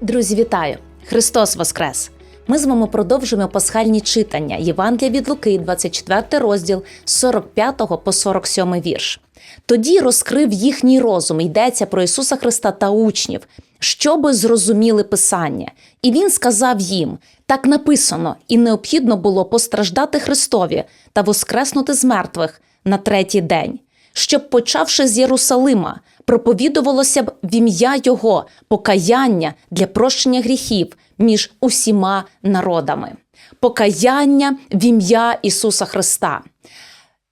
Друзі, вітаю! Христос Воскрес! Ми з вами продовжуємо пасхальні читання Євангелія від Луки, 24 розділ з 45 по 47 вірш. Тоді розкрив їхній розум, йдеться про Ісуса Христа та учнів, щоби зрозуміли Писання. І Він сказав їм: так написано, і необхідно було постраждати Христові та воскреснути з мертвих на третій день щоб, почавши з Єрусалима, проповідувалося б в ім'я Його покаяння для прощення гріхів між усіма народами. Покаяння в ім'я Ісуса Христа.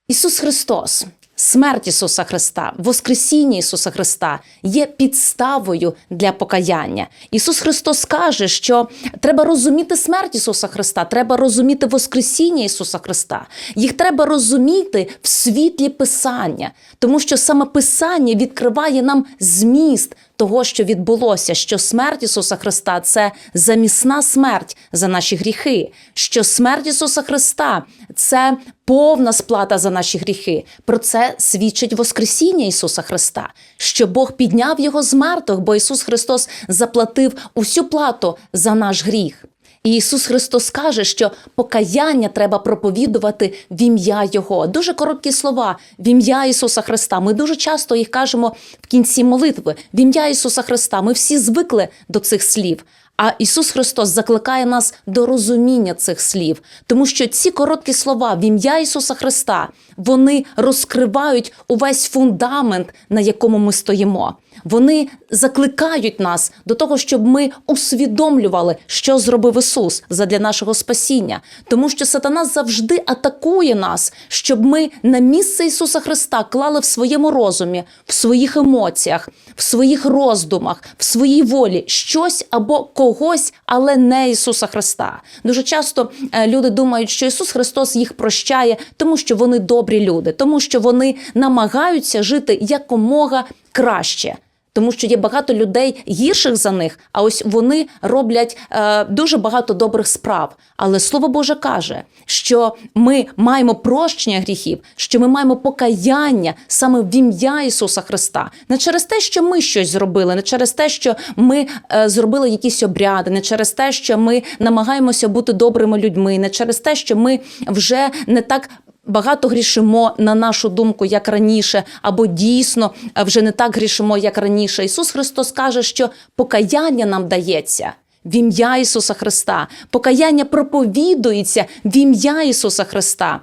Ісус Христос, смерть Ісуса Христа, Воскресіння Ісуса Христа є підставою для покаяння. Ісус Христос каже, що треба розуміти смерть Ісуса Христа, треба розуміти Воскресіння Ісуса Христа. Їх треба розуміти в світлі Писання, тому що саме Писання відкриває нам зміст того, що відбулося, що смерть Ісуса Христа це замісна смерть за наші гріхи, що смерть Ісуса Христа це повна сплата за наші гріхи. Про це свідчить Воскресіння Ісуса Христа, що Бог підняв Його з мертвих, бо Ісус Христос заплатив усю плату за наш гріх. І Ісус Христос каже, що покаяння треба проповідувати в ім'я Його. Дуже короткі слова в ім'я Ісуса Христа. Ми дуже часто їх кажемо в кінці молитви. В ім'я Ісуса Христа. Ми всі звикли до цих слів. А Ісус Христос закликає нас до розуміння цих слів, тому що ці короткі слова в ім'я Ісуса Христа вони розкривають увесь фундамент, на якому ми стоїмо. Вони закликають нас до того, щоб ми усвідомлювали, що зробив Ісус задля нашого спасіння, тому що сатана завжди атакує нас, щоб ми на місце Ісуса Христа клали в своєму розумі, в своїх емоціях, в своїх роздумах, в своїй волі щось або когось, але не Ісуса Христа. Дуже часто е, люди думають, що Ісус Христос їх прощає, тому що вони добрі люди, тому що вони намагаються жити якомога краще. Тому що є багато людей гірших за них, а ось вони роблять е, дуже багато добрих справ. Але слово Боже каже, що ми маємо прощення гріхів, що ми маємо покаяння саме в ім'я Ісуса Христа, не через те, що ми щось зробили, не через те, що ми е, зробили якісь обряди, не через те, що ми намагаємося бути добрими людьми, не через те, що ми вже не так Багато грішимо на нашу думку, як раніше, або дійсно вже не так грішимо, як раніше. Ісус Христос каже, що покаяння нам дається в ім'я Ісуса Христа. Покаяння проповідується в ім'я Ісуса Христа.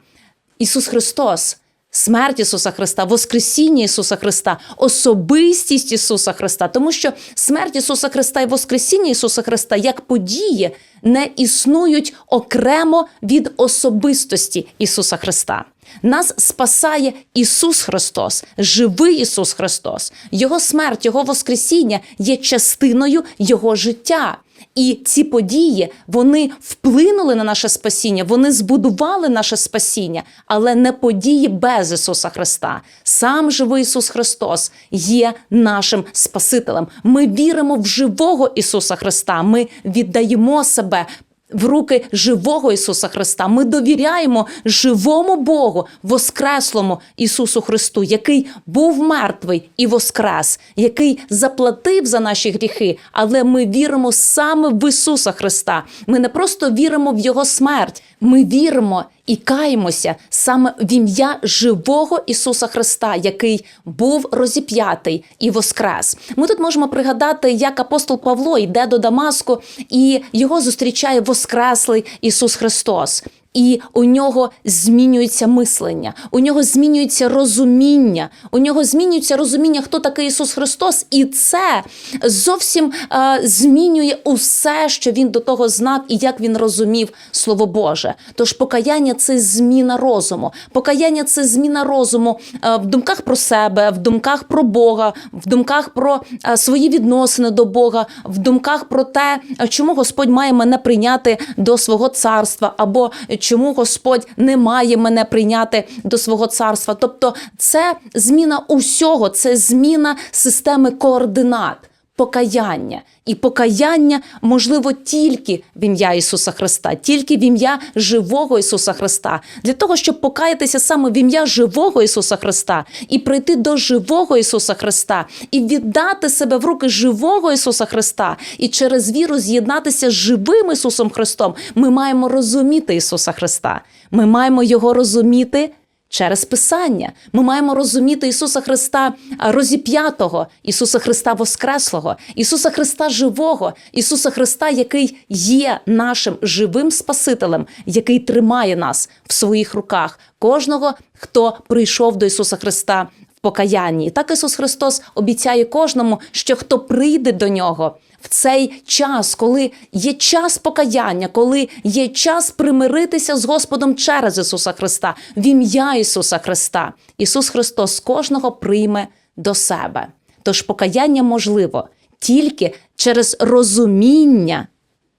Ісус Христос. Смерть Ісуса Христа, Воскресіння Ісуса Христа, особистість Ісуса Христа, тому що смерть Ісуса Христа і Воскресіння Ісуса Христа як події не існують окремо від особистості Ісуса Христа. Нас спасає Ісус Христос, живий Ісус Христос. Його смерть, Його Воскресіння є частиною Його життя. І ці події вони вплинули на наше спасіння, вони збудували наше спасіння, але не події без Ісуса Христа. Сам живий Ісус Христос є нашим Спасителем. Ми віримо в живого Ісуса Христа. Ми віддаємо себе в руки живого Ісуса Христа. Ми довіряємо живому Богу, Воскреслому Ісусу Христу, який був мертвий і воскрес, який заплатив за наші гріхи, але ми віримо саме в Ісуса Христа. Ми не просто віримо в Його смерть, ми віримо і каємося саме в ім'я живого Ісуса Христа, який був розіп'ятий і воскрес. Ми тут можемо пригадати, як апостол Павло йде до Дамаску, і його зустрічає Воскреслий Ісус Христос. І у нього змінюється мислення, у нього змінюється розуміння, у нього змінюється розуміння, хто такий Ісус Христос, і це зовсім е, змінює усе, що він до того знав і як він розумів Слово Боже. Тож покаяння це зміна розуму. Покаяння це зміна розуму е, в думках про себе, в думках про Бога, в думках про е, свої відносини до Бога, в думках про те, чому Господь має мене прийняти до свого царства або чому Господь не має мене прийняти до свого царства. Тобто, це зміна усього, це зміна системи координат. Покаяння. І покаяння можливо тільки в ім'я Ісуса Христа, тільки в ім'я живого Ісуса Христа. Для того, щоб покаятися саме в ім'я живого Ісуса Христа і прийти до живого Ісуса Христа, і віддати себе в руки живого Ісуса Христа, і через віру з'єднатися з живим Ісусом Христом, ми маємо розуміти Ісуса Христа. Ми маємо Його розуміти. Через Писання. Ми маємо розуміти Ісуса Христа розіп'ятого, Ісуса Христа Воскреслого, Ісуса Христа живого, Ісуса Христа, який є нашим живим Спасителем, який тримає нас в своїх руках, кожного, хто прийшов до Ісуса Христа покаянні. І так Ісус Христос обіцяє кожному, що хто прийде до нього. В цей час, коли є час покаяння, коли є час примиритися з Господом через Ісуса Христа, в ім'я Ісуса Христа, Ісус Христос кожного прийме до себе. Тож покаяння можливо тільки через розуміння,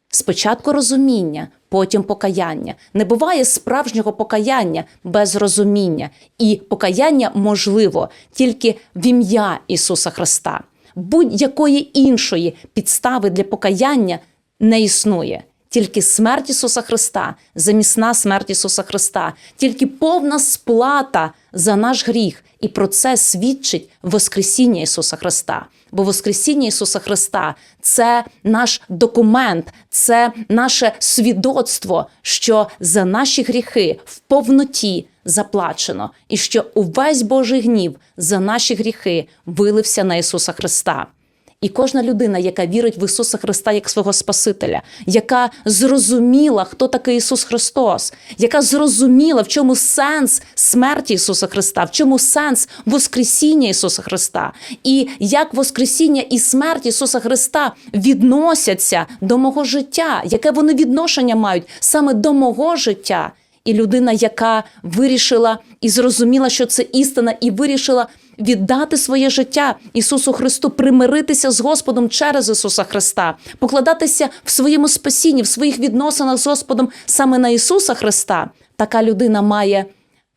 спочатку розуміння, потім покаяння. Не буває справжнього покаяння без розуміння, і покаяння можливо тільки в ім'я Ісуса Христа будь-якої іншої підстави для покаяння не існує. Тільки смерть Ісуса Христа, замісна смерть Ісуса Христа, тільки повна сплата за наш гріх, і про це свідчить Воскресіння Ісуса Христа. Бо Воскресіння Ісуса Христа це наш документ, це наше свідоцтво, що за наші гріхи в повноті заплачено, і що увесь Божий гнів за наші гріхи вилився на Ісуса Христа. І кожна людина, яка вірить в Ісуса Христа як свого Спасителя, яка зрозуміла, хто такий Ісус Христос, яка зрозуміла, в чому сенс смерті Ісуса Христа, в чому сенс Воскресіння Ісуса Христа, і як Воскресіння і смерть Ісуса Христа відносяться до мого життя, яке вони відношення мають саме до мого життя. І людина, яка вирішила і зрозуміла, що це істина, і вирішила віддати своє життя Ісусу Христу, примиритися з Господом через Ісуса Христа, покладатися в своєму спасінні, в своїх відносинах з Господом саме на Ісуса Христа, така людина має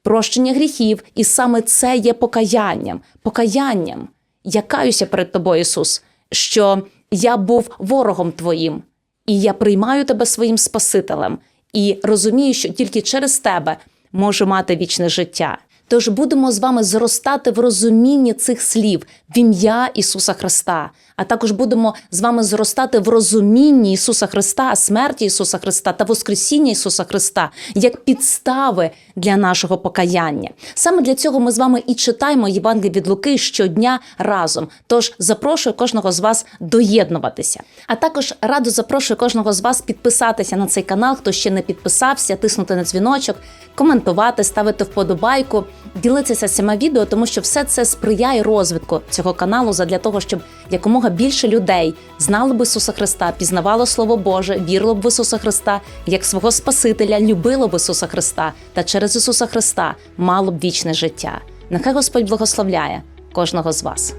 прощення гріхів, і саме це є покаянням. Покаянням. Я каюся перед тобою, Ісус, що я був ворогом Твоїм, і я приймаю тебе своїм Спасителем, і розумію, що тільки через тебе можу мати вічне життя. Тож будемо з вами зростати в розумінні цих слів в ім'я Ісуса Христа, а також будемо з вами зростати в розумінні Ісуса Христа, смерті Ісуса Христа та Воскресіння Ісуса Христа як підстави для нашого покаяння. Саме для цього ми з вами і читаємо Євангеліє від Луки щодня разом. Тож запрошую кожного з вас доєднуватися. А також радо запрошую кожного з вас підписатися на цей канал, хто ще не підписався, тиснути на дзвіночок, коментувати, ставити вподобайку, ділитися цими відео, тому що все це сприяє розвитку цього каналу задля того, щоб якомога більше людей знали б Ісуса Христа, пізнавало Слово Боже, вірило б в Ісуса Христа як свого Спасителя, любило б Ісуса Христа та через Ісуса Христа мало б вічне життя. Нехай Господь благословляє кожного з вас.